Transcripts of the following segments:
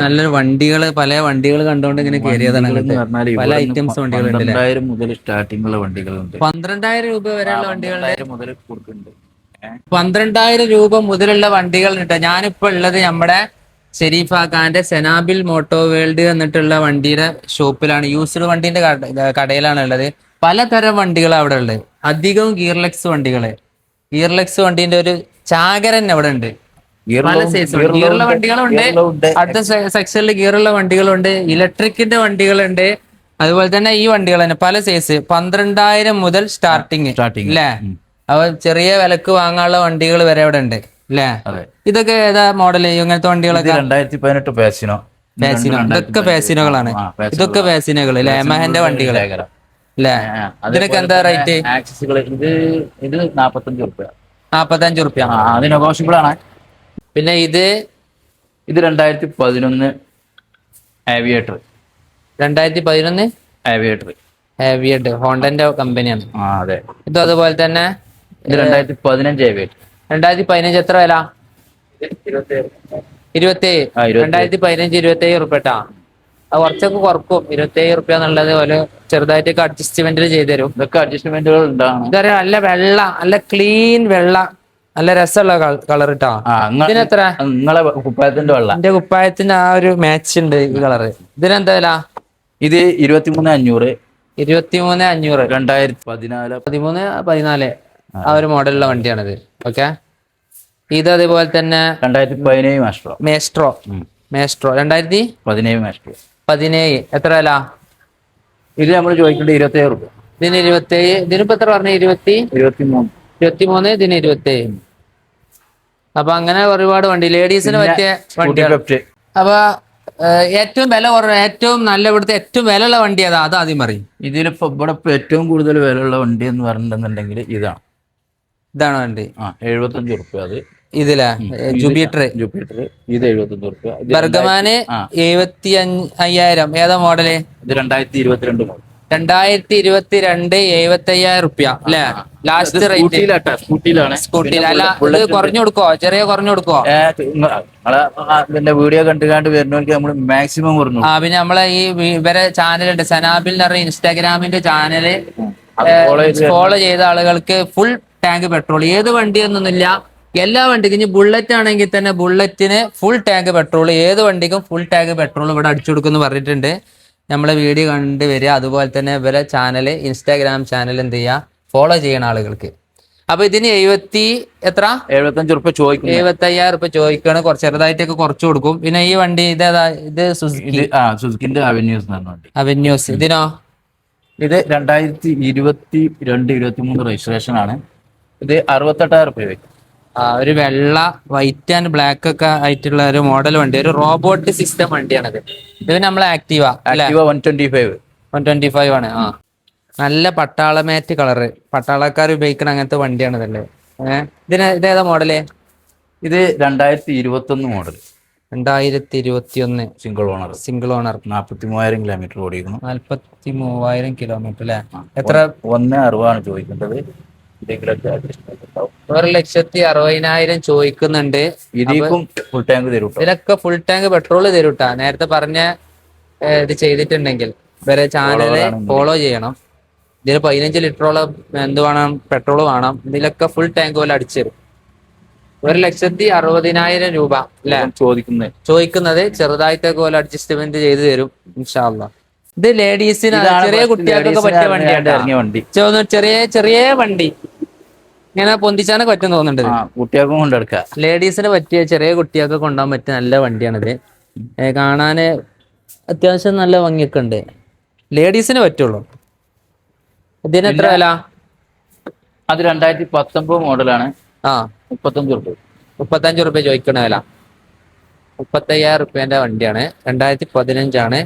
നല്ലൊരു വണ്ടികൾ പല വണ്ടികൾ കണ്ടോണ്ട് ഇങ്ങനെ കയറിയതാണ് പല ഐറ്റംസ് വണ്ടികൾ പന്ത്രണ്ടായിരം മുതൽ സ്റ്റാർട്ടിംഗ് വണ്ടികളുണ്ട്. പന്ത്രണ്ടായിരം രൂപ വരെയുള്ള വണ്ടികൾ പന്ത്രണ്ടായിരം മുതൽ കൊടുക്കുന്നുണ്ട്? പന്ത്രണ്ടായിരം രൂപ മുതലുള്ള വണ്ടികൾ ഉണ്ട് ഞാനിപ്പോ ഉള്ളത് നമ്മുടെ ഷെരീഫ ഖാന്റെ സെനാബിൽ മോട്ടോ വേൾഡ് എന്നിട്ടുള്ള വണ്ടിയുടെ ഷോപ്പിലാണ്. യൂസ്ഡ് വണ്ടിന്റെ കടയിലാണ് ഉള്ളത്. പലതരം വണ്ടികൾ അവിടെ ഉള്ളത്. അധികവും ഗിയർലെക്സ് വണ്ടികൾ. ഗിയർലെക്സ് വണ്ടിന്റെ ഒരു ചാകരൻ അവിടെ ഉണ്ട് പല ഗിയറുള്ള വണ്ടികളുണ്ട്. അടുത്ത സെക്ഷനിൽ ഗിയറുള്ള വണ്ടികളുണ്ട്. ഇലക്ട്രിക്കിന്റെ വണ്ടികളുണ്ട്. അതുപോലെ തന്നെ ഈ വണ്ടികൾ തന്നെ പല സൈസ് പന്ത്രണ്ടായിരം മുതൽ സ്റ്റാർട്ടിങ് സ്റ്റാർട്ടിങ് അല്ലേ അപ്പൊ ചെറിയ വിലക്ക് വാങ്ങാനുള്ള വണ്ടികൾ വരെ ഇവിടെ ഉണ്ട്. അല്ലേ ഇതൊക്കെ ഏതാ മോഡൽ ഇങ്ങനത്തെ വണ്ടികളൊക്കെ? രണ്ടായിരത്തി പതിനെട്ട്. പാസിനോ പാസിനോ ഇതൊക്കെ പാസിനോകളാണ് ഇതൊക്കെ പാസിനോകൾ അല്ലേ എമഹന്റെ വണ്ടികൾ അല്ലേ ഇതിനൊക്കെ എന്താ റേറ്റ് ആക്സസുകൾ ഇത് ഇത് നാപ്പത്തഞ്ച് റുപ്യ നാപ്പത്തഞ്ച് റുപ്യ ആ അത് നെഗോഷ്യബിൾ ആണ്. പിന്നെ ഇത് ഇത് രണ്ടായിരത്തി പതിനൊന്ന് ആവിയേറ്റർ രണ്ടായിരത്തി പതിനൊന്ന് ആവിയേറ്റർ ഹേവിയഡ് ഹോണ്ടന്റെ കമ്പനിയാണ് ആ അതെ. ഇത് അതുപോലെ തന്നെ ഇത് രണ്ടായിരത്തി പതിനഞ്ച് ആവിയേറ്റർ രണ്ടായിരത്തി പതിനഞ്ച് എത്ര വില? ഇരുപത്തേഴ്. രണ്ടായിരത്തി പതിനഞ്ച് ഇരുപത്തേഴ്. ഉറുപ്പട്ടാ അത് കുറച്ചൊക്കെ കുറക്കും. ഇരുപത്തേഴ് റുപ്യ എന്നുള്ളത് പോലെ ചെറുതായിട്ടൊക്കെ അഡ്ജസ്റ്റ്മെന്റിൽ ചെയ്തു തരും. ഇതൊക്കെ അഡ്ജസ്റ്റ്മെന്റുകൾ ഉണ്ടാണ് നല്ല വെള്ള നല്ല ക്ലീൻ വെള്ള നല്ല രസമുള്ള കളർ ഇട്ടാ. ആ ഇങ്ങ- ഇതിനെത്ര നിങ്ങളെ കുപ്പായത്തിന്റെ വെള്ള. എന്റെ കുപ്പായത്തിന് ആ ഒരു മാച്ച് ഉണ്ട് ഈ കളറ് ഇതിനെന്താ വില? ഇത് ഇരുപത്തിമൂന്ന് അഞ്ഞൂറ്. ഇരുപത്തിമൂന്ന് അഞ്ഞൂറ്. രണ്ടായിരത്തി പതിനാല്. പതിമൂന്ന് പതിനാല്. ആ. ഒരു മോഡലുള്ള വണ്ടിയാണിത്. ഓക്കെ? ഇത് അതേപോലെ തന്നെ രണ്ടായിരത്തി പതിനേഴ് മാസ്ട്രോ. മേസ്ട്രോ. മേസ്ട്രോ. രണ്ടായിരത്തി? പതിനേഴ് മാസ്റ്ററോ പതിനേഴ്. എത്ര അല്ല ഇത് നമ്മൾ ചോദിക്കേണ്ടത് ഇരുപത്തി ഏഴ് റുപ്യ ഇതിന് ഇരുപത്തേഴ്. ഇതിനിപ്പോ എത്ര പറഞ്ഞു? ഇരുപത്തി? ഇരുപത്തി മൂന്ന് ഇരുപത്തി മൂന്ന് ഇതിന് ഇരുപത്തേഴ്. അപ്പൊ അങ്ങനെ ഒരുപാട് വണ്ടി. ലേഡീസിന് പറ്റിയ വണ്ടി അപ്പൊ ഏറ്റവും വില കുറവ് ഏറ്റവും നല്ല ഇവിടുത്തെ ഏറ്റവും വിലയുള്ള വണ്ടി അതാ അത് ആദ്യം പറയും. ഇതിലിപ്പോ ഇവിടെ ഏറ്റവും കൂടുതൽ വിലയുള്ള വണ്ടി എന്ന് പറഞ്ഞിട്ടുണ്ടെന്നുണ്ടെങ്കിൽ ഇതാണ്. ഇതാണ് വണ്ടി. ആ എഴുപത്തഞ്ച് റുപ്യ അത്. ഇതിലാ? ജൂപിറ്റർ ജൂപ്പിറ്റർ ഇത് എഴുപത്തൊന്ന് റുപ്യ ബർഗമാന് എഴുപത്തി അയ്യായിരം ഏതാ മോഡൽ? ഇത് രണ്ടായിരത്തി ഇരുപത്തിരണ്ട് മോഡൽ രണ്ടായിരത്തി ഇരുപത്തി രണ്ട് എഴുപത്തി അയ്യായിരം റുപ്യ അല്ലേ ലാസ്റ്റ് റേറ്റ് സ്കൂട്ടിയിലാണ്. സ്കൂട്ടിയിൽ അല്ല ഇത് കുറഞ്ഞു കൊടുക്കോ ചെറിയ കുറഞ്ഞു കൊടുക്കോ വീഡിയോ കണ്ടു കണ്ട് വരുന്നവർക്ക് നമ്മൾ മാക്സിമം കുറഞ്ഞു ആ പിന്നെ നമ്മളെ ഈ ഇവരെ ചാനലുണ്ട്. സനാബിൽ എന്ന് പറഞ്ഞ ഇൻസ്റ്റാഗ്രാമിന്റെ ചാനൽ ഫോളോ ചെയ്ത ആളുകൾക്ക് ഫുൾ ടാങ്ക് പെട്രോൾ ഏത് വണ്ടി എന്നൊന്നുമില്ല എല്ലാ വണ്ടിക്കും ഇനി ബുള്ളറ്റ് ആണെങ്കിൽ തന്നെ ബുള്ളറ്റിന് ഫുൾ ടാങ്ക് പെട്രോൾ ഏത് വണ്ടിക്കും ഫുൾ ടാങ്ക് പെട്രോൾ ഇവിടെ അടിച്ചു കൊടുക്കുമെന്ന് പറഞ്ഞിട്ടുണ്ട്. നമ്മളെ വീഡിയോ കണ്ട് വരിക. അതുപോലെ തന്നെ ഇവരെ ചാനൽ ഇൻസ്റ്റാഗ്രാം ചാനൽ എന്ത് ചെയ്യുക? ഫോളോ ചെയ്യണ ആളുകൾക്ക്. അപ്പൊ ഇതിന് എഴുപത്തി എത്ര? എഴുപത്തഞ്ച് റുപ്യ ചോദിക്കും എഴുപത്തി അയ്യായിരം റുപ്യ ചോദിക്കാണ് കുറച്ച് ചെറുതായിട്ടൊക്കെ കുറച്ച് കൊടുക്കും. പിന്നെ ഈ വണ്ടി ഇത് ഇത് സുസുക്കിന്റെ അവന്യൂസ് അവന്യൂസ് ഇതിനോ? ഇത് രണ്ടായിരത്തി ഇരുപത്തി രണ്ട് ഇരുപത്തി മൂന്ന് രജിസ്ട്രേഷൻ ആണ്. ഇത് അറുപത്തെട്ടായിരം റുപ്യ ആ ഒരു വെള്ള വൈറ്റ് ആൻഡ് ബ്ലാക്ക് ഒക്കെ ആയിട്ടുള്ള ഒരു മോഡൽ വണ്ടി ഒരു റോബോട്ട് സിസ്റ്റം വണ്ടിയാണത്. ഇത് നമ്മളെ Activa Activa one twenty five one twenty five ആണ് ആ. നല്ല പട്ടാളമേറ്റ് കളറ്. പട്ടാളക്കാർ ഉപയോഗിക്കുന്ന അങ്ങനത്തെ വണ്ടിയാണ് ഇതല്ലേ ഏഹ് ഇതിന് ഇതേതാ മോഡൽ ഇത് രണ്ടായിരത്തി ഇരുപത്തി ഒന്ന് മോഡൽ രണ്ടായിരത്തി ഇരുപത്തി ഒന്ന് സിംഗിൾ ഓണർ സിംഗിൾ ഓണർ നാൽപ്പത്തി മൂവായിരം കിലോമീറ്റർ ഓടിക്കുന്നു നാൽപ്പത്തി മൂവായിരം കിലോമീറ്റർ അല്ലെ എത്ര? ഒന്ന് അറുപതാണ് ചോദിക്കേണ്ടത്. എന്തെങ്കിലുമൊക്കെ adjustment ഉണ്ടാവും. ഒരു ലക്ഷത്തി അറുപതിനായിരം ചോദിക്കുന്നുണ്ട്. ഇതിക്കും ഫുൾ ടാങ്ക് തരും. ഇതിനൊക്കെ ഫുൾ ടാങ്ക് പെട്രോൾ തരൂട്ടാ. നേരത്തെ പറഞ്ഞ ഇത് ചെയ്തിട്ടുണ്ടെങ്കിൽ. ഇവരെ ചാനൽ ഫോളോ ചെയ്യണം. ഇതിൽ പതിനഞ്ച് ലിറ്ററോളം എന്ത് വേണം? പെട്രോൾ വേണം. ഇതിലൊക്കെ ഫുൾ ടാങ്ക് പോലെ അടിച്ചു തരും. ഒരു ലക്ഷത്തി അറുപതിനായിരം രൂപ അല്ലെ? ചോദിക്കുന്നത് ചോദിക്കുന്നത് ചെറുതായിട്ടൊക്കെ പോലെ അഡ്ജസ്റ്റ്മെന്റ് ചെയ്തു തരും ഇൻഷാല്ല ഇത് ലേഡീസിന് ചെറിയ കുട്ടികൾക്കൊക്കെ പറ്റിയ വണ്ടിയാണ് ഇറങ്ങിയ വണ്ടി. ചെറിയ ചെറിയ വണ്ടി. ഇങ്ങനെ പൊന്തിച്ചാനൊക്കെ പറ്റും തോന്നുന്നുണ്ട് കുട്ടികൾക്കും കൊണ്ടെടുക്കാം ലേഡീസിന് പറ്റിയ ചെറിയ കുട്ടികൾക്ക് കൊണ്ടുപോകാൻ പറ്റിയ നല്ല വണ്ടിയാണിത് കാണാന് അത്യാവശ്യം നല്ല ഭംഗിയൊക്കെ ഉണ്ട്. ലേഡീസിന് പറ്റുള്ളൂ. ഇതിന് എത്ര വില? അത് രണ്ടായിരത്തി പത്തൊമ്പത് മോഡലാണ്. ആ. മുപ്പത്തഞ്ച് റുപ്യ മുപ്പത്തഞ്ച് റുപ്യ ചോദിക്കണ വില. മുപ്പത്തയ്യായിരം റുപ്യന്റെ വണ്ടിയാണ്. രണ്ടായിരത്തി പതിനഞ്ചാണ്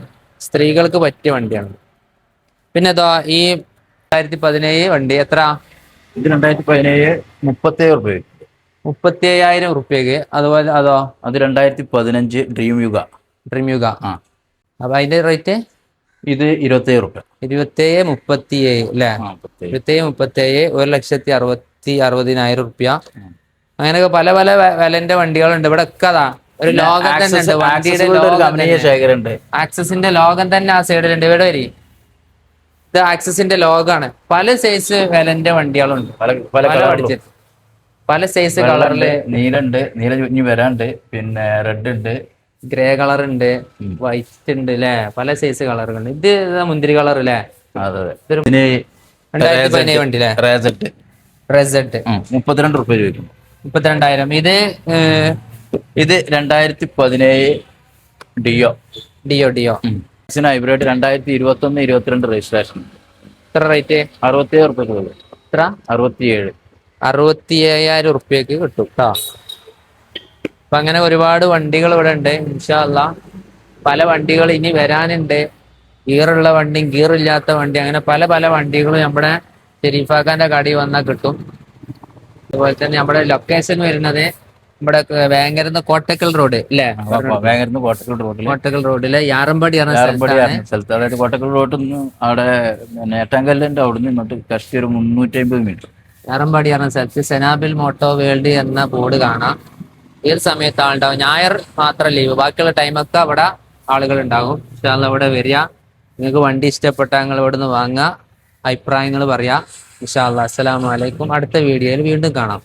സ്ത്രീകൾക്ക് പറ്റിയ വണ്ടിയാണ്. പിന്നെ ഇതോ ഈ രണ്ടായിരത്തി പതിനേഴ് വണ്ടി എത്ര? ഇത് രണ്ടായിരത്തി പതിനേഴ് മുപ്പത്തേഴ് റുപ്യ. മുപ്പത്തി അയ്യായിരം റുപ്യക്ക് അതുപോലെ അതോ? അത് രണ്ടായിരത്തി പതിനഞ്ച് ഡ്രീം യുഗ ഡ്രീം യുഗ ആ. അപ്പൊ അതിന്റെ റേറ്റ്? ഇത് ഇരുപത്തേഴ് റുപ്യ ഇരുപത്തേഴ് മുപ്പത്തി ഏഴ് അല്ലേ ഇരുപത്തേഴ് മുപ്പത്തേഴ് ഒരു ലക്ഷത്തി അറുപത്തി അറുപതിനായിരം റുപ്യ അങ്ങനെയൊക്കെ പല പല വിലന്റെ വണ്ടികളുണ്ട്. ഇവിടെ ഒക്കെ അതാ ഒരു ലോകം തന്നെ ഉണ്ട് വണ്ടിയുടെ ലോകം ശേഖരമുണ്ട്. ആക്സസിന്റെ ലോകം തന്നെ ആ സൈഡിലുണ്ട് ഇവിടെ വരി. ഇത് ആക്സസിന്റെ ലോഗാണ് പല സൈസ് വിലന്റെ വണ്ടികളുണ്ട്. പല പഠിച്ചിട്ട് സൈസ് കളറിൽ നീലുണ്ട് നീല ചുഞ്ഞി വരാണ്ട് പിന്നെ റെഡ് ഉണ്ട്. ഗ്രേ കളർ ഉണ്ട് വൈറ്റ് ഉണ്ട് അല്ലെ പല സൈസ് കളറുകൾ ഇത് മുന്തിരി കളർ അല്ലേ മുപ്പത്തിരണ്ട് റുപ്യ ചോദിക്കും മുപ്പത്തിരണ്ടായിരം. ഇത് ഇത് രണ്ടായിരത്തി പതിനേഴ് ഡിയോ. Deo deo. ഹൈബ്രിഡ് രണ്ടായിരത്തി ഇരുപത്തി ഒന്ന് ഇരുപത്തിരണ്ട് രജിസ്ട്രേഷൻ എത്ര റേറ്റ് അറുപത്തിയേഴ് റുപ്യ ചോദിക്കും എത്ര? അറുപത്തിയേഴ്. അറുപത്തി അയ്യായിരം ഉറുപ്പ്യക്ക് കിട്ടും കേട്ടോ അപ്പൊ അങ്ങനെ ഒരുപാട് വണ്ടികൾ ഇവിടെ ഉണ്ട് ഇൻഷാല്ല പല വണ്ടികൾ ഇനി വരാനുണ്ട്. ഗിയറുള്ള വണ്ടി ഗിയർ ഇല്ലാത്ത വണ്ടി അങ്ങനെ പല പല വണ്ടികളും നമ്മുടെ ഷെരീഫാക്കാന്റെ കടി വന്നാൽ കിട്ടും. അതുപോലെ തന്നെ നമ്മുടെ ലൊക്കേഷൻ വരുന്നത് നമ്മുടെ വേങ്ങരുന്ന് കോട്ടക്കൽ റോഡ് അല്ലേ വേങ്ങരുന്ന് കോട്ടക്കൽ റോഡിൽ കോട്ടക്കൽ റോഡിലെ യാറമ്പടി സ്ഥലത്ത്. അതായത് കോട്ടക്കൽ റോഡിൽ നിന്ന് അവിടെ നേട്ടാങ്കല്ലിന്റെ അവിടെ നിന്ന് ഇങ്ങോട്ട് കഷ്ടി ഒരു മുന്നൂറ്റി അമ്പത് മീറ്റർ. യാറമ്പാടി പറഞ്ഞ സ്ഥലത്ത് സെനാബിൽ മോട്ടോ വേൾഡ് എന്ന ബോർഡ് കാണാം. ഏത് സമയത്ത് ആളുണ്ടാവും. ഞായർ മാത്രം ലീവ്. ബാക്കിയുള്ള ടൈമൊക്കെ അവിടെ ആളുകൾ ഉണ്ടാകും പക്ഷെ അവിടെ വരിക. നിങ്ങൾക്ക് വണ്ടി ഇഷ്ടപ്പെട്ട നിങ്ങൾ ഇവിടെ നിന്ന് വാങ്ങുക. അഭിപ്രായങ്ങൾ പറയാം. ഇൻഷാ അല്ലാ. അസ്സലാമു അലൈക്കും. അടുത്ത വീഡിയോയിൽ വീണ്ടും കാണാം.